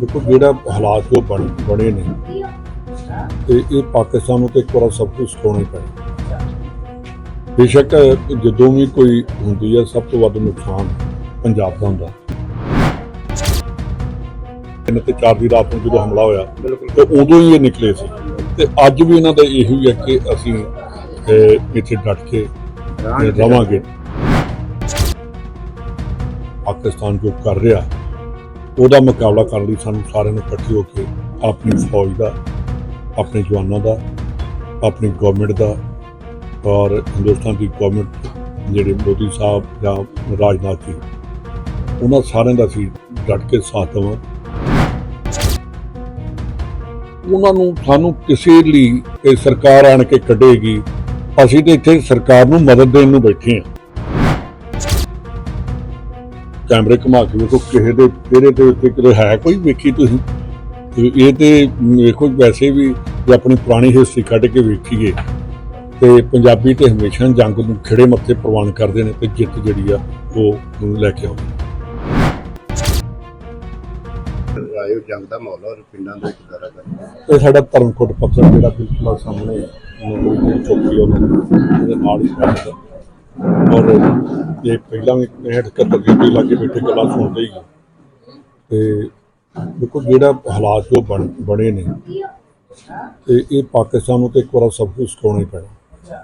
ਦੇਖੋ ਜਿਹੜਾ ਹਾਲਾਤ ਜੋ ਬਣ ਬਣੇ ਨੇ ਤੇ ਇਹ ਪਾਕਿਸਤਾਨ ਨੂੰ ਤੇ ਇੱਕ ਵਾਰ ਸਭ ਕੁਝ ਹੀ ਪੈਣਾ। ਬੇਸ਼ੱਕ ਜਦੋਂ ਵੀ ਕੋਈ ਹੁੰਦੀ ਹੈ ਸਭ ਤੋਂ ਵੱਧ ਨੁਕਸਾਨ ਪੰਜਾਬ ਦਾ ਹੁੰਦਾ। ਇਹਨਾਂ ਤੇ ਚਾਰ ਦੀ ਰਾਤ ਨੂੰ ਜਦੋਂ ਹਮਲਾ ਹੋਇਆ ਤੇ ਉਦੋਂ ਹੀ ਇਹ ਨਿਕਲੇ ਸੀ। ਤੇ ਅੱਜ ਵੀ ਇਹਨਾਂ ਦਾ ਇਹੋ ਹੀ ਹੈ ਕਿ ਅਸੀਂ ਇੱਥੇ ਡਟ ਕੇ ਰਵਾਂਗੇ। ਪਾਕਿਸਤਾਨ ਜੋ ਕਰ ਰਿਹਾ ਉਹਦਾ ਮੁਕਾਬਲਾ ਕਰਨ ਲਈ ਸਾਨੂੰ ਸਾਰਿਆਂ ਨੂੰ ਇਕੱਠੇ ਹੋ ਕੇ ਆਪਣੀ ਫੌਜ ਦਾ, ਆਪਣੇ ਜਵਾਨਾਂ ਦਾ, ਆਪਣੀ ਗਵਰਨਮੈਂਟ ਦਾ ਔਰ ਹਿੰਦੁਸਤਾਨ ਦੀ ਗਵਰਨਮੈਂਟ ਜਿਹੜੇ ਮੋਦੀ ਸਾਹਿਬ ਜਾਂ ਰਾਜਨਾਥ ਜੀ, ਉਹਨਾਂ ਸਾਰਿਆਂ ਦਾ ਅਸੀਂ ਡਟ ਕੇ ਸਾਥ ਦੇਵਾਂ। ਉਹਨਾਂ ਨੂੰ ਸਾਨੂੰ ਕਿਸੇ ਲਈ ਇਹ ਸਰਕਾਰ ਆਣ ਕੇ ਕੱਢੇਗੀ, ਅਸੀਂ ਤੇ ਇੱਥੇ ਸਰਕਾਰ ਨੂੰ ਮਦਦ ਦੇਣ ਨੂੰ ਬੈਠੇ ਹਾਂ। ਕੈਮਰੇ ਘੁਮਾ ਕੇ ਵੇਖੋ ਕਿਸੇ ਦੇ ਤੇਰੇ ਤੇ ਉੱਤੇ ਕਿਤੇ ਹੈ ਕੋਈ ਵੇਖੀ ਤੁਸੀਂ? ਇਹ ਤੇ ਵੇਖੋ ਵੈਸੇ ਵੀ ਜੇ ਆਪਣੀ ਪੁਰਾਣੀ ਹਿਸਟਰੀ ਕੱਢ ਕੇ ਵੇਖੀਏ ਤੇ ਪੰਜਾਬੀ ਤੇ ਹਮੇਸ਼ਾ ਜੰਗ ਨੂੰ ਖਿਹੜੇ ਮੱਥੇ ਪ੍ਰਵਾਨ ਕਰਦੇ ਨੇ ਤੇ ਜਿੱਤ ਜਿਹੜੀ ਆ ਉਹ ਲੈ ਕੇ ਆਉਂਦੇ ਰਾਇਓ ਜੰਗ ਦਾ ਮਾਹੌਲ ਔਰ ਪਿੰਡਾਂ ਦੇ ਵਿੱਚ ਦਰਾ ਕਰ ਇਹ ਸਾਡਾ ਧਰਮਕੋਟ ਪੱਥਰ ਜਿਹੜਾ ਬਿਲਕੁਲ ਸਾਹਮਣੇ ਨੌਕਰੀ ਚੌਕੀ ਉਹਨਾਂ ਦੀ ਨਾਲ ਹੀ ਪੈਂਦਾ ਔਰ ਇਹ ਪਹਿਲਾਂ ਵੀ 71 ਦੇ ਲਾਗੇ ਬੈਠੇ ਗੱਲਾਂ ਸੁਣਦੇ ਹੀ ਤੇ ਦੇਖੋ ਜਿਹੜਾ ਹਾਲਾਤ ਜੋ ਬਣੇ ਨੇ, ਤੇ ਇਹ ਪਾਕਿਸਤਾਨ ਨੂੰ ਤੇ ਇੱਕ ਵਾਰ ਸਭ ਕੁਝ ਸਿਖਾਉਣਾ ਹੀ ਪੈਣਾ।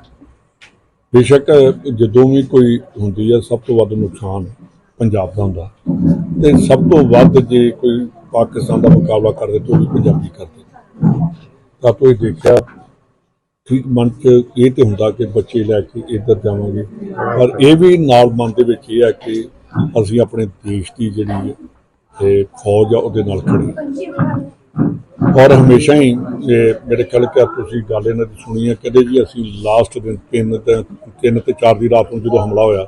ਬੇਸ਼ੱਕ ਜਦੋਂ ਵੀ ਕੋਈ ਹੁੰਦੀ ਹੈ ਸਭ ਤੋਂ ਵੱਧ ਨੁਕਸਾਨ ਪੰਜਾਬ ਦਾ ਹੁੰਦਾ। ਤੇ ਸਭ ਤੋਂ ਵੱਧ ਜੇ ਕੋਈ ਪਾਕਿਸਤਾਨ ਦਾ ਮੁਕਾਬਲਾ ਕਰਦੇ ਤਾਂ ਉਹ ਵੀ ਪੰਜਾਬੀ ਕਰਦੇ। ਤਾਂ ਤੋਂ ਇਹ ਦੇਖਿਆ ਠੀਕ ਮਨ ਚ ਇਹ ਤੇ ਹੁੰਦਾ ਕਿ ਬੱਚੇ ਲੈ ਕੇ ਇੱਧਰ ਜਾਵਾਂਗੇ। ਪਰ ਇਹ ਵੀ ਨਾਲ ਮਨ ਦੇ ਵਿੱਚ ਇਹ ਹੈ ਕਿ ਅਸੀਂ ਆਪਣੇ ਦੇਸ਼ ਦੀ ਜਿਹੜੀ ਤੇ ਫੌਜ ਆ ਉਹਦੇ ਨਾਲ ਖੜੀ ਔਰ ਹਮੇਸ਼ਾ ਹੀ ਮੇਰੇ ਖਿਆਲ ਕਿ ਤੁਸੀਂ ਗੱਲ ਇਹਨਾਂ ਦੀ ਸੁਣੀ ਹੈ ਕਦੇ ਵੀ ਅਸੀਂ ਲਾਸਟ ਦਿਨ ਤਿੰਨ ਤੇ ਤਿੰਨ ਤੇ ਚਾਰ ਦੀ ਰਾਤ ਨੂੰ ਜਦੋਂ ਹਮਲਾ ਹੋਇਆ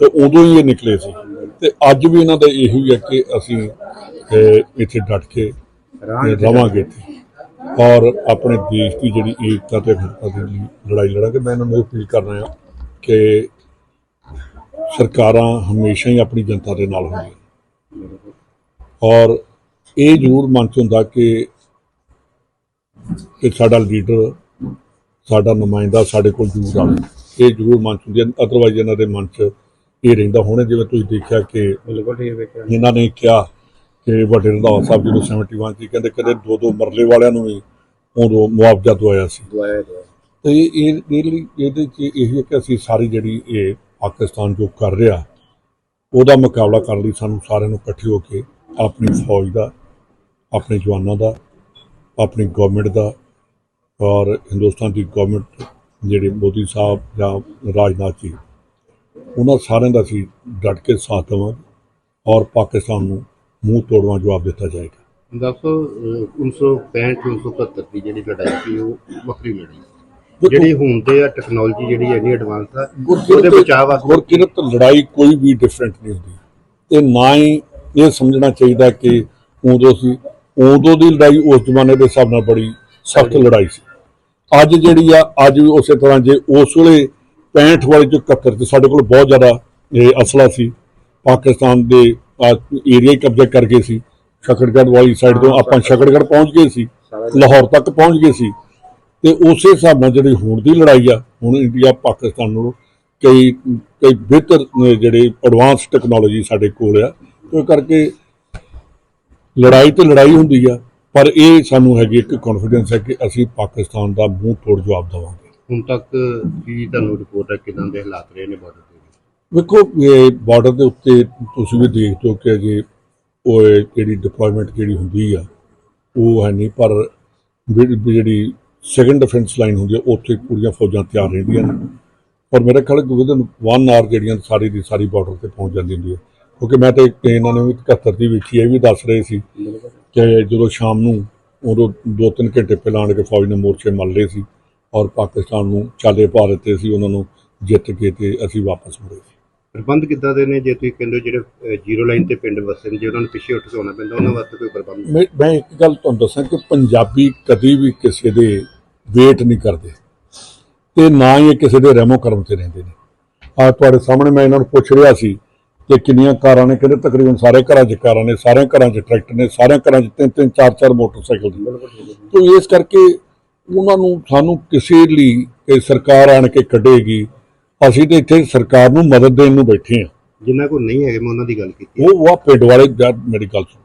ਤੇ ਉਦੋਂ ਹੀ ਇਹ ਨਿਕਲੇ ਸੀ। ਤੇ ਅੱਜ ਵੀ ਇਹਨਾਂ ਦਾ ਇਹੋ ਹੀ ਹੈ ਕਿ ਅਸੀਂ ਇੱਥੇ ਡਟ ਕੇ ਰਵਾਂਗੇ ਇੱਥੇ। ਔਰ ਆਪਣੇ ਦੇਸ਼ ਦੀ ਜਿਹੜੀ ਏਕਤਾ ਤੇ ਅਖੰਡਤਾ ਦੇ ਲਈ ਲੜਾਈ ਲੜਾਂਗੇ ਮੈਂ ਇਹਨਾਂ ਨੂੰ ਅਪੀਲ ਕਰਨਾ ਆ ਕਿ ਸਰਕਾਰਾਂ ਹਮੇਸ਼ਾ ਹੀ ਆਪਣੀ ਜਨਤਾ ਦੇ ਨਾਲ ਹੁੰਦੀਆਂ ਔਰ ਇਹ ਜ਼ਰੂਰ ਮਨ ਚ ਹੁੰਦਾ ਕਿ ਕਿ ਸਾਡਾ ਲੀਡਰ ਸਾਡਾ ਨੁਮਾਇੰਦਾ ਸਾਡੇ ਕੋਲ ਜ਼ਰੂਰ ਆਵੇ। ਇਹ ਜ਼ਰੂਰ ਮਨ ਚ ਹੁੰਦੀ ਹੈ ਅਦਰਵਾਈਜ਼ ਇਹਨਾਂ ਦੇ ਮਨ ਚ ਇਹ ਰਹਿੰਦਾ ਹੋਣਾ ਜਿਵੇਂ ਤੁਸੀਂ ਦੇਖਿਆ ਕਿ ਬਿਲਕੁਲ ਠੀਕ ਵੇਖਿਆ ਇਹਨਾਂ ਨੇ ਕਿਹਾ ਕਿ ਵੱਡੇ ਰੰਧਾਵਾ ਸਾਹਿਬ ਜਦੋਂ 71 ਚ ਕਹਿੰਦੇ ਕਦੇ ਦੋ ਦੋ ਮਰਲੇ ਵਾਲਿਆਂ ਨੂੰ ਵੀ ਉਦੋਂ ਮੁਆਵਜ਼ਾ ਦਵਾਇਆ ਸੀ। ਦੁਆਇਆ ਦੁਆ ਤੇ ਇਹ ਇਹ ਇਹਦੇ ਚ ਇਹ ਹੈ ਕਿ ਅਸੀਂ ਸਾਰੀ ਜਿਹੜੀ ਇਹ ਪਾਕਿਸਤਾਨ ਜੋ ਕਰ ਰਿਹਾ ਉਹਦਾ ਮੁਕਾਬਲਾ ਕਰਨ ਲਈ ਸਾਨੂੰ ਸਾਰਿਆਂ ਨੂੰ ਇਕੱਠੇ ਹੋ ਕੇ ਆਪਣੀ ਫੌਜ ਦਾ ਆਪਣੇ ਜਵਾਨਾਂ ਦਾ ਆਪਣੀ ਗਵਰਨਮੈਂਟ ਦਾ ਔਰ ਹਿੰਦੁਸਤਾਨ ਦੀ ਗਵਰਨਮੈਂਟ ਜਿਹੜੇ ਮੋਦੀ ਸਾਹਿਬ ਜਾਂ ਰਾਜਨਾਥ ਜੀ ਉਹਨਾਂ ਸਾਰਿਆਂ ਦਾ ਅਸੀਂ ਡਟ ਕੇ ਸਾਥ ਦੇਵਾਂਗੇ ਔਰ ਪਾਕਿਸਤਾਨ ਨੂੰ ਮੂੰਹ ਤੋੜਵਾ ਜਵਾਬ ਦਿੱਤਾ ਜਾਏਗਾ। ਦੱਸੋ ਅਹ, 1965 1971 ਦੀ ਜਿਹੜੀ ਲੜਾਈ ਸੀ ਉਹ ਵੱਖਰੀ ਲੜੀ ਦੇਖੋ- ਜਿਹੜੀ ਹੁਣ ਤੇ ਆ ਟੈਕਨੋਲੋਜੀ ਜਿਹੜੀ ਇੰਨੀ ਐਡਵਾਂਸ ਆ ਉਹਦੇ ਗੁਰਕਿਰਤ ਬਚਾਅ ਵਾਸਤੇ ਗੁਰਕਿਰਤ ਲੜਾਈ ਕੋਈ ਵੀ ਡਿਫਰੈਂਟ ਨਹੀਂ ਹੁੰਦੀ। ਤੇ ਨਾ ਹੀ ਇਹ ਸਮਝਣਾ ਚਾਹੀਦਾ ਕਿ ਉਦੋਂ ਸੀ ਉਦੋਂ ਦੀ ਲੜਾਈ ਉਸ ਜ਼ਮਾਨੇ ਦੇ ਹਿਸਾਬ ਨਾਲ ਬੜੀ ਸਖਤ ਲੜਾਈ ਸੀ। ਅੱਜ ਜਿਹੜੀ ਆ ਅੱਜ ਵੀ ਉਸੇ ਤਰ੍ਹਾਂ ਜੇ ਉਸ ਵੇਲੇ 65 ਵਾਲੇ ਚ 71 ਚ ਸਾਡੇ ਕੋਲ ਬਹੁਤ ਜ਼ਿਆਦਾ ਅਸਲਾ ਸੀ। ਪਾਕਿਸਤਾਨ ਦੇ ਏਰੀਆ ਹੀ ਕਬਜ਼ਾ ਕਰ ਗਏ ਸੀ। ਸ਼ਕੜਗੜ੍ਹ ਵਾਲੀ ਸਾਈਡ ਤੋਂ ਆਪਾਂ ਸ਼ਕੜਗੜ੍ਹ ਪਹੁੰਚ ਗਏ ਸੀ। ਲਾਹੌਰ ਤੱਕ ਪਹੁੰਚ ਗਏ ਸੀ। ਤੇ ਉਸੇ ਹਿਸਾਬ ਨਾਲ ਜਿਹੜੀ ਹੁਣ ਦੀ ਲੜਾਈ ਆ, ਹੁਣ ਇੰਡੀਆ ਪਾਕਿਸਤਾਨ ਨੂੰ ਕਈ ਕਈ ਬਿਹਤਰ ਜਿਹੜੇ ਐਡਵਾਂਸ ਟੈਕਨੋਲੋਜੀ ਸਾਡੇ ਕੋਲ ਆ, ਉਹ ਕਰਕੇ ਲੜਾਈ ਤੇ ਲੜਾਈ ਹੁੰਦੀ ਆ, ਪਰ ਇਹ ਸਾਨੂੰ ਹੈਗੀ ਇੱਕ ਕੌਨਫੀਡੈਂਸ ਹੈ ਕਿ ਅਸੀਂ ਪਾਕਿਸਤਾਨ ਦਾ ਮੂੰਹ ਤੋੜ ਜਵਾਬ ਦੇਵਾਂਗੇ। ਹੁਣ ਤੱਕ ਕੀ ਤੁਹਾਨੂੰ ਰਿਪੋਰਟ ਹੈ? ਕਿਦਾਂ ਦੇ ਹਾਲਾਤ ਰਹੇ ਨੇ ਬਾਰਡਰ ਵੇਖੋ ਇਹ ਬਾਰਡਰ ਦੇ ਉੱਤੇ ਤੁਸੀਂ ਵੀ ਦੇਖਦੇ ਹੋ ਕਿ ਅਜੇ ਉਹ ਇਹ ਜਿਹੜੀ ਡਿਪਲੋਇਮੈਂਟ ਜਿਹੜੀ ਹੁੰਦੀ ਆ, ਉਹ ਹੈ ਨਹੀਂ, ਪਰ ਜਿਹੜੀ ਜਿਹੜੀ ਸੈਕੰਡ ਡਿਫੈਂਸ ਲਾਈਨ ਹੁੰਦੀ ਆ, ਉੱਥੇ ਪੂਰੀਆਂ ਫੌਜਾਂ ਤਿਆਰ ਰਹਿੰਦੀਆਂ ਨੇ। ਪਰ ਮੇਰਾ ਖਿਆਲ ਵਿਦਨ 1 ਆਰ ਜਿਹੜੀਆਂ ਸਾਰੀ ਦੀ ਸਾਰੀ ਬਾਰਡਰ ਤੇ ਪਹੁੰਚ ਜਾਂਦੀ ਹੁੰਦੀ ਹੈ ਕਿਉਂਕਿ ਮੈਂ ਤਾਂ ਇਹਨਾਂ ਨੇ ਵੀ 71 ਦੀ ਵੇਖੀ ਇਹ ਵੀ ਦੱਸ ਰਹੇ ਸੀ ਕਿ ਜਦੋਂ ਸ਼ਾਮ ਨੂੰ ਉਦੋਂ 2-3 ਘੰਟੇ ਪਹਿਲਾਂ ਆਣ ਕੇ ਫੌਜ ਨੇ ਮੋਰਚੇ ਮੱਲ ਲਏ ਸੀ ਔਰ ਪਾਕਿਸਤਾਨ ਨੂੰ ਚਾਲੇ ਪਾ ਦਿੱਤੇ ਸੀ, ਉਹਨਾਂ ਨੂੰ ਜਿੱਤ ਕੇ ਤੇ ਅਸੀਂ ਵਾਪਸ ਮੁੜੇ ਸੀ। ਪ੍ਰਬੰਧ ਕਿੱਦਾਂ ਦੇ ਨੇ? ਜੇ ਤੁਸੀਂ ਕਹਿੰਦੇ ਹੋ ਜਿਹੜੇ ਜ਼ੀਰੋ ਲਾਈਨ ਤੇ ਪਿੰਡ ਵਸਦੇ ਨੇ, ਜੇ ਉਹਨਾਂ ਨੂੰ ਪਿੱਛੇ ਉੱਠ ਕੇ ਆਉਣਾ ਪੈਂਦਾ, ਉਹਨਾਂ ਵਾਸਤੇ ਕੋਈ ਪ੍ਰਬੰਧ ਮੈਂ ਮੈਂ ਇੱਕ ਗੱਲ ਤੁਹਾਨੂੰ ਦੱਸਾਂ ਕਿ ਪੰਜਾਬੀ ਕਦੀ ਵੀ ਕਿਸੇ ਦੇ ਵੇਟ ਨਹੀਂ ਕਰਦੇ। ਤੇ ਨਾ ਹੀ ਇਹ ਕਿਸੇ ਦੇ ਰਹਿਮੋ ਕਰਮ ਤੇ ਰਹਿੰਦੇ ਨੇ। ਆ ਤੁਹਾਡੇ ਸਾਹਮਣੇ ਮੈਂ ਇਹਨਾਂ ਨੂੰ ਪੁੱਛ ਰਿਹਾ ਸੀ ਕਿ ਕਿੰਨੀਆਂ ਕਾਰਾਂ ਨੇ, ਕਹਿੰਦੇ ਤਕਰੀਬਨ ਸਾਰੇ ਘਰਾਂ 'ਚ ਕਾਰਾਂ ਨੇ ਸਾਰਿਆਂ ਘਰਾਂ 'ਚ ਟਰੈਕਟਰ ਨੇ ਸਾਰਿਆਂ ਘਰਾਂ 'ਚ ਤਿੰਨ ਤਿੰਨ, ਚਾਰ ਚਾਰ ਮੋਟਰਸਾਈਕਲ ਨੇ। ਤੋ ਇਸ ਕਰਕੇ ਉਹਨਾਂ ਨੂੰ ਸਾਨੂੰ ਕਿਸੇ ਲਈ ਸਰਕਾਰ ਆਣ ਕੇ ਕੱਢੇਗੀ ਅਸੀਂ ਤੇ ਇੱਥੇ ਸਰਕਾਰ ਨੂੰ ਮਦਦ ਦੇਣ ਨੂੰ ਬੈਠੇ ਹਾਂ। ਜਿਨ੍ਹਾਂ ਕੋਲ ਨਹੀਂ ਹੈਗੇ ਮੈਂ ਉਹਨਾਂ ਦੀ ਗੱਲ ਕੀਤੀ ਉਹ ਉਹ ਪਿੰਡ ਵਾਲੇ ਜਦ ਮੇਰੀ ਗੱਲ ਸੁਣ।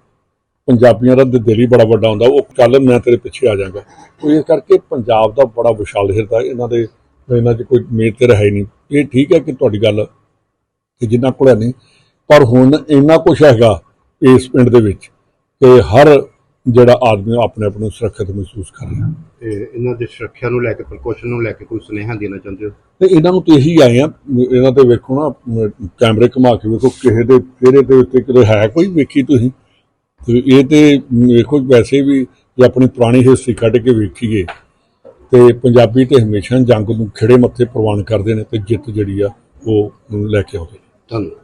ਪੰਜਾਬੀਆਂ ਦਾ ਦਿਲ ਹੀ ਬੜਾ ਵੱਡਾ ਹੁੰਦਾ। ਉਹ ਚੱਲ ਮੈਂ ਤੇਰੇ ਪਿੱਛੇ ਆ ਜਾਵਾਂਗਾ ਉਹ ਇਸ ਕਰਕੇ ਪੰਜਾਬ ਦਾ ਬੜਾ ਵਿਸ਼ਾਲ ਹਿਰਦਾ ਇਹਨਾਂ ਦੇ ਇਹਨਾਂ 'ਚ ਕੋਈ ਮੇਰ ਤੇ ਹੈ ਨਹੀਂ। ਇਹ ਠੀਕ ਹੈ ਕਿ ਤੁਹਾਡੀ ਗੱਲ ਕਿ ਜਿੰਨਾ ਕੋਲ ਹੈ ਨਹੀਂ। ਪਰ ਹੁਣ ਇੰਨਾ ਕੁਝ ਹੈਗਾ ਇਸ ਪਿੰਡ ਦੇ ਵਿੱਚ ਕਿ ਹਰ ਜਿਹੜਾ ਆਦਮੀ ਆਪਣੇ ਆਪ ਨੂੰ ਸੁਰੱਖਿਅਤ ਮਹਿਸੂਸ ਕਰ ਰਿਹਾ। ਤੇ ਇਹਨਾਂ ਦੀ ਸੁਰੱਖਿਆ ਨੂੰ ਲੈ ਕੇ ਪ੍ਰੀਕਾਸ਼ਨ ਨੂੰ ਲੈ ਕੇ ਕੋਈ ਸੁਨੇਹਾ ਦੇਣਾ ਚਾਹੁੰਦੇ ਹੋ? ਤੇ ਇਹਨਾਂ ਨੂੰ ਤੇ ਇਹੀ ਆਏ ਆ ਇਹਨਾਂ ਤੇ ਵੇਖੋ ਨਾ ਕੈਮਰੇ ਘੁਮਾ ਕੇ ਵੇਖੋ ਕਿਸੇ ਦੇ ਚਿਹਰੇ ਦੇ ਉੱਤੇ ਕਿਤੇ ਹੈ ਕੋਈ ਵੇਖੀ ਤੁਸੀਂ? ਤੇ ਇਹ ਤੇ ਵੇਖੋ ਵੈਸੇ ਵੀ ਜੇ ਆਪਣੀ ਪੁਰਾਣੀ ਹਿਸਟਰੀ ਕੱਢ ਕੇ ਵੇਖੀਏ ਤੇ ਪੰਜਾਬੀ ਤੇ ਹਮੇਸ਼ਾ ਜੰਗ ਨੂੰ ਖਿੜੇ ਮੱਥੇ ਪ੍ਰਵਾਨ ਕਰਦੇ ਨੇ ਤੇ ਜਿੱਤ ਜਿਹੜੀ ਆ ਉਹ ਲੈ ਕੇ ਆਉਂਦੇ ਧੰਨਵਾਦ।